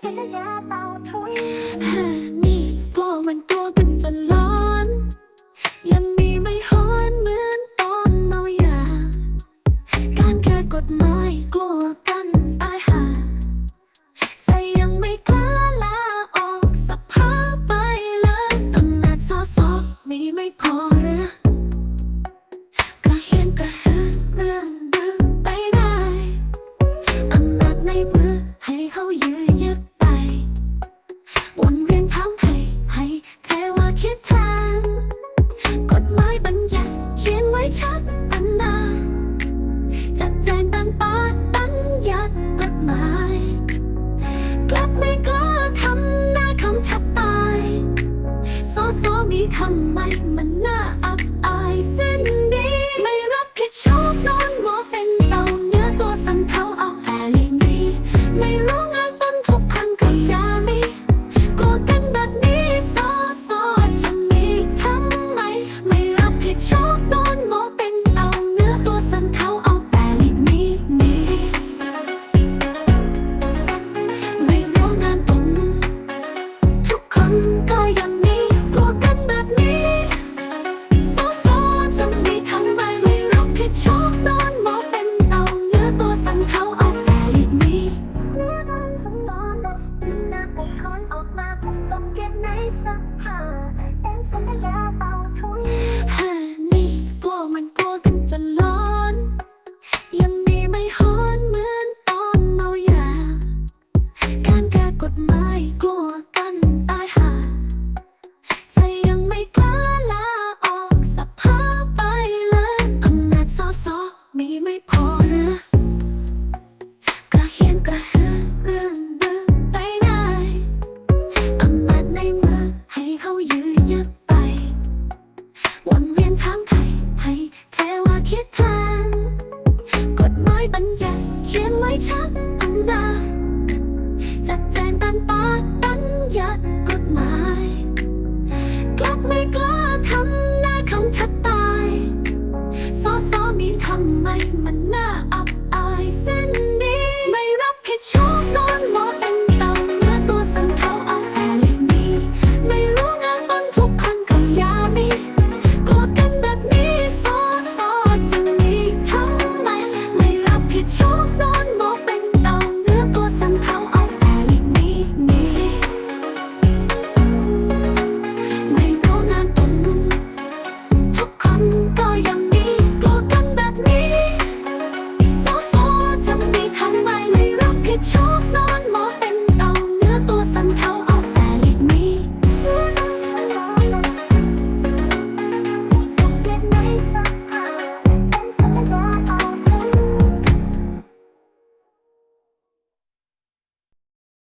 Sandalya pa ชักอันมา จัดแจงตันปาตันยัดกฎหมาย กลับไม่กล้าทำหน้าคำทับตายโซโซมีทำไมมันน่า ดอำนาจจัด